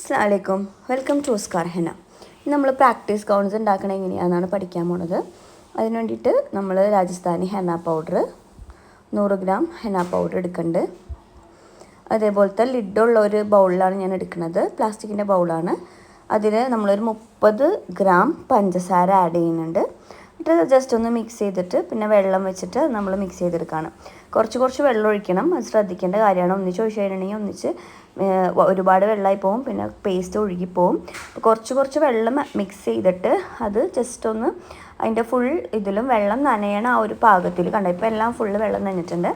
അസ്സാമലൈക്കും welcome to scar Hena. നമ്മൾ practice കൗൺസ് ഉണ്ടാക്കണത് എങ്ങനെയാണെന്നാണ് പഠിക്കാൻ പോണത്. അതിന് വേണ്ടിയിട്ട് നമ്മൾ രാജസ്ഥാനി ഹെന പൗഡർ നൂറ് ഗ്രാം ഹെന പൗഡർ എടുക്കുന്നുണ്ട് അതേപോലത്തെ ലിഡുള്ള ഒരു ബൗളിലാണ് ഞാൻ എടുക്കുന്നത് പ്ലാസ്റ്റിക്കിന്റെ ബൗളാണ്. അതിൽ നമ്മളൊരു മുപ്പത് ഗ്രാം പഞ്ചസാര ആഡ് ചെയ്യുന്നുണ്ട്. എന്നിട്ട് ജസ്റ്റ് ഒന്ന് മിക്സ് ചെയ്തിട്ട് പിന്നെ വെള്ളം വെച്ചിട്ട് നമ്മൾ മിക്സ് ചെയ്തെടുക്കുകയാണ് കുറച്ച് കുറച്ച് വെള്ളം ഒഴിക്കണം. അത് ശ്രദ്ധിക്കേണ്ട കാര്യമാണ്. ഒന്നിച്ച് ഒഴിച്ച് കഴിഞ്ഞിട്ടുണ്ടെങ്കിൽ ഒന്നിച്ച് ഒരുപാട് വെള്ളമായി പോകും. പിന്നെ പേസ്റ്റ് ഒഴുകിപ്പോവും കുറച്ച് കുറച്ച് വെള്ളം മിക്സ് ചെയ്തിട്ട് അത് ജസ്റ്റ് ഒന്ന് അതിന്റെ ഫുൾ ഇതിലും വെള്ളം നനയണ ആ ഒരു പാകത്തിൽ കണ്ടോ? ഇപ്പോൾ എല്ലാം ഫുള്ള് വെള്ളം നനഞ്ഞിട്ടുണ്ട്.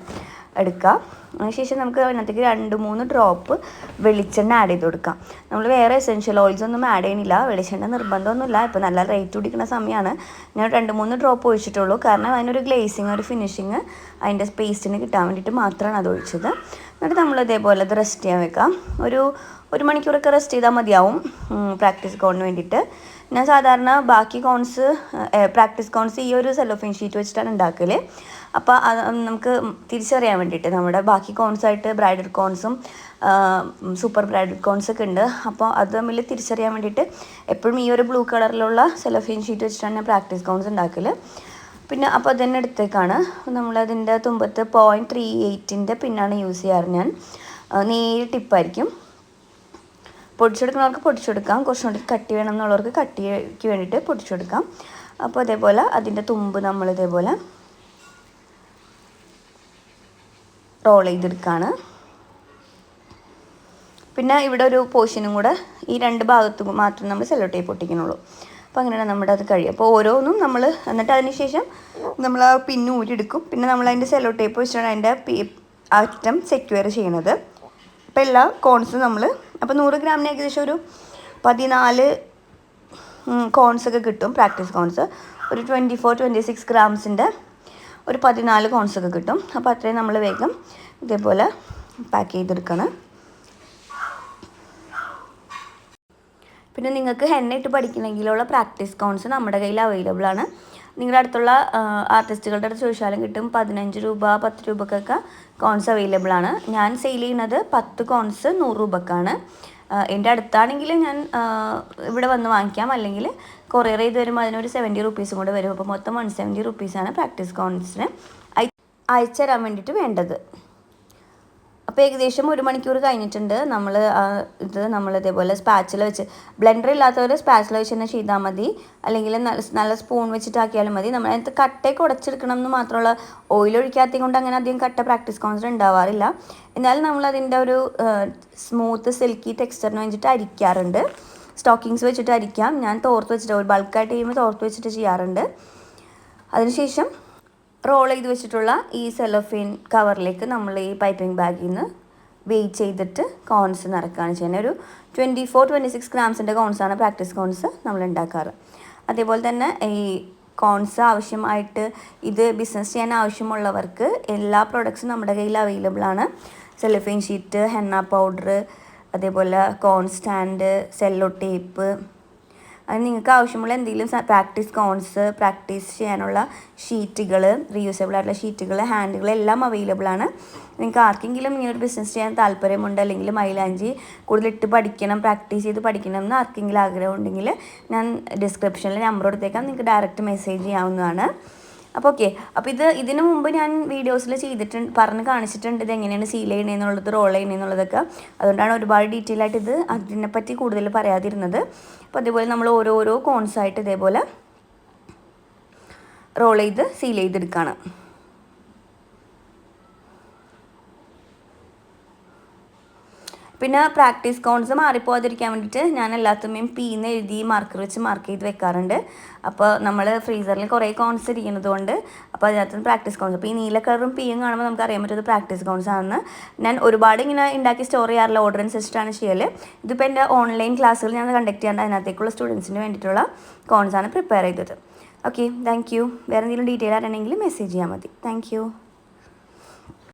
എടുക്കുക. അതിനുശേഷം നമുക്ക് അതിനകത്തേക്ക് രണ്ട് മൂന്ന് ഡ്രോപ്പ് വെളിച്ചെണ്ണ ആഡ് ചെയ്ത് കൊടുക്കാം. നമ്മൾ വേറെ എസെൻഷ്യൽ ഓയിൽസ് ഒന്നും ആഡ് ചെയ്യണില്ല. വെളിച്ചെണ്ണ നിർബന്ധമൊന്നുമില്ല. ഇപ്പോൾ നല്ല റേറ്റ് കുടിക്കുന്ന സമയമാണ് ഞാൻ രണ്ട് മൂന്ന് ഡ്രോപ്പ് ഒഴിച്ചിട്ടുള്ളൂ. കാരണം അതിനൊരു ഗ്ലേസിങ് ഒരു ഫിനിഷിങ് അതിന്റെ പേസ്റ്റിന് കിട്ടാൻ വേണ്ടിയിട്ട് മാത്രമാണ് അത് ഒഴിച്ചത്. എന്നിട്ട് നമ്മൾ ഇതേപോലെ അത് റെസ്റ്റ് ചെയ്യാൻ വെക്കാം. ഒരു ഒരു മണിക്കൂറൊക്കെ റെസ്റ്റ് ചെയ്താൽ മതിയാവും. പ്രാക്ടീസ് കോണിന് വേണ്ടിയിട്ട്. ഞാൻ സാധാരണ ബാക്കി കോൺസ് പ്രാക്ടീസ് കോൺസ് ഈ ഒരു സെലോഫിൻ ഷീറ്റ് വെച്ചിട്ടാണ് ഉണ്ടാക്കൽ അപ്പോൾ അത് നമുക്ക് തിരിച്ചറിയാൻ വേണ്ടിയിട്ട് നമ്മുടെ ബാക്കി കോൺസായിട്ട് ബ്രൈഡൽ കോൺസും സൂപ്പർ ബ്രൈഡൽ കോൺസ് ഒക്കെ ഉണ്ട്. അപ്പോൾ അത് തമ്മിൽ തിരിച്ചറിയാൻ വേണ്ടിയിട്ട് എപ്പോഴും ഈ ഒരു ബ്ലൂ കളറിലുള്ള സെലോഫിൻ ഷീറ്റ് വെച്ചിട്ടാണ് ഞാൻ പ്രാക്ടീസ് കോൺസ് ഉണ്ടാക്കൽ പിന്നെ അപ്പോൾ അതുതന്നെ എടുത്തേക്കാണ്. നമ്മളതിന്റെ തുമ്പത്ത് പോയിന്റ് ത്രീ എയ്റ്റിന്റെ പിന്നാണ് യൂസ് ചെയ്യാറ് ഞാൻ. നേരിട്ട് ടിപ്പായിരിക്കും പൊടിച്ചെടുക്കുന്നവർക്ക് പൊടിച്ചെടുക്കാം. കുറച്ചും കൂടി കട്ടി വേണം എന്നുള്ളവർക്ക് കട്ടിക്ക് വേണ്ടിയിട്ട് പൊടിച്ചെടുക്കാം. അപ്പോൾ അതേപോലെ അതിന്റെ തുമ്പ് നമ്മൾ ഇതേപോലെ റോൾ ചെയ്തെടുക്കുകയാണ് പിന്നെ ഇവിടെ ഒരു പോർഷനും കൂടെ ഈ രണ്ട് ഭാഗത്ത് മാത്രം നമ്മൾ സെല്ലോ ടേപ്പ് ഒട്ടിക്കുന്നുള്ളൂ അപ്പോൾ അങ്ങനെയാണ് നമ്മുടെ അത് കഴിയും അപ്പോൾ ഓരോന്നും നമ്മൾ എന്നിട്ട് അതിന് ശേഷം നമ്മൾ ആ പിന്ന് എടുക്കും പിന്നെ നമ്മൾ അതിന്റെ സെല്ലോ ടേപ്പ് വെച്ചിട്ടാണ് അതിന്റെ അറ്റം സെക്യൂർ ചെയ്യണത്. അപ്പോൾ എല്ലാ കോൺസും നമ്മൾ അപ്പോൾ നൂറ് ഗ്രാമിന് ഏകദേശം ഒരു പതിനാല് കോൺസൊക്കെ കിട്ടും പ്രാക്ടീസ് കോൺസ് ഒരു ട്വന്റി ഫോർ ട്വന്റി സിക്സ് ഗ്രാംസിന്റെ ഒരു പതിനാല് കോൺസൊക്കെ കിട്ടും. അപ്പോൾ അത്രയും നമ്മൾ വേഗം ഇതേപോലെ പാക്ക് ചെയ്തെടുക്കണം. പിന്നെ നിങ്ങൾക്ക് ഹെന്ന പഠിക്കണമെങ്കിലുള്ള പ്രാക്ടീസ് കോൺസ് നമ്മുടെ കയ്യിൽ അവൈലബിൾ ആണ്. നിങ്ങളുടെ അടുത്തുള്ള ആർട്ടിസ്റ്റുകളുടെ അടുത്ത് ചോദിച്ചാലും കിട്ടും. പതിനഞ്ച് രൂപ പത്ത് രൂപക്കൊക്കെ കോൺസ് അവൈലബിൾ ആണ്. ഞാൻ സെയിൽ ചെയ്യുന്നത് പത്ത് കോൺസ് നൂറ് രൂപക്കാണ്. എന്റെ അടുത്താണെങ്കിൽ ഞാൻ ഇവിടെ വന്ന് വാങ്ങിക്കാം. അല്ലെങ്കിൽ കൊറിയർ ചെയ്ത് വരുമ്പോൾ അതിനൊരു സെവന്റി റുപ്പീസും കൂടെ വരും. അപ്പോൾ മൊത്തം വൺ സെവന്റി റുപ്പീസാണ് പ്രാക്ടീസ് കോൺസിന് അയച്ചു തരാൻ വേണ്ടിയിട്ട് വേണ്ടത്. അപ്പോൾ ഏകദേശം ഒരു മണിക്കൂർ കഴിഞ്ഞിട്ടുണ്ട്. നമ്മൾ ഇത് നമ്മൾ ഇതേപോലെ സ്പാച്ചിൽ വെച്ച് ബ്ലെൻഡർ ഇല്ലാത്തവർ സ്പാച്ചിൽ വെച്ച് തന്നെ ചെയ്താൽ മതി. അല്ലെങ്കിൽ നല്ല സ്പൂൺ വെച്ചിട്ടാക്കിയാലും മതി. നമ്മൾ അതിനകത്ത് കട്ടയൊക്കെ ഉടച്ചെടുക്കണം എന്ന് മാത്രമുള്ള ഓയിൽ ഒഴിക്കാത്തത് കൊണ്ട് അങ്ങനെ അധികം കട്ട പ്രാക്ടീസ് കോൺസെന്റ് ഉണ്ടാവാറില്ല. എന്നാലും നമ്മൾ അതിന്റെ ഒരു സ്മൂത്ത് സിൽക്കി ടെക്സ്ചറിന് വേണ്ടിയിട്ട് അരിക്കാറുണ്ട്. സ്റ്റോക്കിങ്സ് വെച്ചിട്ട് അരിക്കാം. ഞാൻ തോർത്ത് വെച്ചിട്ട് ഒരു ബൾക്കായിട്ട് ചെയ്യുമ്പോൾ തോർത്ത് വെച്ചിട്ട് ചെയ്യാറുണ്ട്. അതിനുശേഷം റോൾ ചെയ്ത് വെച്ചിട്ടുള്ള ഈ സെലോഫിൻ കവറിലേക്ക് നമ്മൾ ഈ പൈപ്പിംഗ് ബാഗിൽ നിന്ന് വെയിറ്റ് ചെയ്തിട്ട് കോൺസ് നിറക്കുകയാണ് ചെയ്യുന്നത്. ഒരു ട്വന്റി ഫോർ ട്വന്റി സിക്സ് ഗ്രാംസിന്റെ കോൺസാണ് പ്രാക്ടീസ് കോൺസ് നമ്മൾ ഉണ്ടാക്കാറ്. അതേപോലെ തന്നെ ഈ കോൺസ് ആവശ്യമായിട്ട് ഇത് ബിസിനസ് ചെയ്യാൻ ആവശ്യമുള്ളവർക്ക് എല്ലാ പ്രോഡക്ട്സും നമ്മുടെ കയ്യിൽ അവൈലബിൾ ആണ്. സെലഫിൻ ഷീറ്റ് ഹെന്ന പൗഡർ അതേപോലെ കോൺ സ്റ്റാൻഡ് സെല്ലോ ടേപ്പ് അത് നിങ്ങൾക്ക് ആവശ്യമുള്ള എന്തെങ്കിലും പ്രാക്ടീസ് കോൺസ് പ്രാക്ടീസ് ചെയ്യാനുള്ള ഷീറ്റുകൾ റീയൂസബിൾ ആയിട്ടുള്ള ഷീറ്റുകൾ ഹാൻഡുകൾ എല്ലാം അവൈലബിൾ ആണ്. നിങ്ങൾക്ക് ആർക്കെങ്കിലും ഇങ്ങനെ ഒരു ബിസിനസ് ചെയ്യാൻ താല്പര്യമുണ്ട് അല്ലെങ്കിൽ മൈലാഞ്ചി കൂടുതൽ ഇട്ട് പഠിക്കണം പ്രാക്ടീസ് ചെയ്ത് പഠിക്കണം എന്ന് ആർക്കെങ്കിലും ആഗ്രഹം ഉണ്ടെങ്കിൽ ഞാൻ ഡിസ്ക്രിപ്ഷനിൽ നമ്പർ കൊടുത്തേക്കാം. നിങ്ങൾക്ക് ഡയറക്റ്റ് മെസ്സേജ് ചെയ്യാവുന്നതാണ്. അപ്പോൾ ഓക്കെ അപ്പോൾ ഇത് ഇതിനു മുമ്പ് ഞാൻ വീഡിയോസിൽ ചെയ്തിട്ടുണ്ട് പറഞ്ഞ് കാണിച്ചിട്ടുണ്ട് ഇത് എങ്ങനെയാണ് സീൽ ചെയ്യണേന്നുള്ളത് റോൾ ചെയ്യണേന്നുള്ളതൊക്കെ അതുകൊണ്ടാണ് ഒരുപാട് ഡീറ്റെയിൽ ആയിട്ട് ഇത് അതിനെപ്പറ്റി കൂടുതൽ പറയാതിരുന്നത്. അപ്പോൾ അതേപോലെ നമ്മൾ ഓരോരോ കോൺസായിട്ട് ഇതേപോലെ റോൾ ചെയ്ത് സീൽ ചെയ്തെടുക്കുകയാണ് പിന്നെ പ്രാക്ടീസ് കോൺസ് മാറിപ്പോകാതിരിക്കാൻ വേണ്ടിയിട്ട് ഞാൻ എല്ലാത്തുമ്മയും പീന്ന് എഴുതി മാർക്കർ വെച്ച് മാർക്ക് ചെയ്ത് വെക്കാറുണ്ട്. അപ്പോൾ നമ്മൾ ഫ്രീസറിൽ കുറേ കോൺസ് ഇരിക്കുന്നത് കൊണ്ട് അപ്പോൾ അതിനകത്ത് പ്രാക്ടീസ് കോൺസ് അപ്പോൾ ഈ നീല കളറും പീയും കാണുമ്പോൾ നമുക്ക് അറിയാൻ പറ്റുന്നത് പ്രാക്ടീസ് കോൺസ് ആണെന്ന്. ഞാൻ ഒരുപാട് ഇങ്ങനെ ഉണ്ടാക്കി സ്റ്റോർ ചെയ്യാറില്ല. ഓർഡർ അനുസരിച്ചിട്ടാണ് ചെയ്യൽ ഇതിപ്പോൾ എന്റെ ഓൺലൈൻ ക്ലാസ്സുകൾ ഞാൻ കണ്ടക്ട് ചെയ്യാണ്ട് അതിനകത്തേക്കുള്ള സ്റ്റുഡൻസിന് വേണ്ടിയിട്ടുള്ള കോൺസാണ് പ്രിപ്പയർ ചെയ്തത്. ഓക്കെ താങ്ക് യു വേറെ എന്തെങ്കിലും ഡീറ്റെയിൽ അറിയണമെങ്കിൽ മെസ്സേജ് ചെയ്യാൽ മതി. താങ്ക്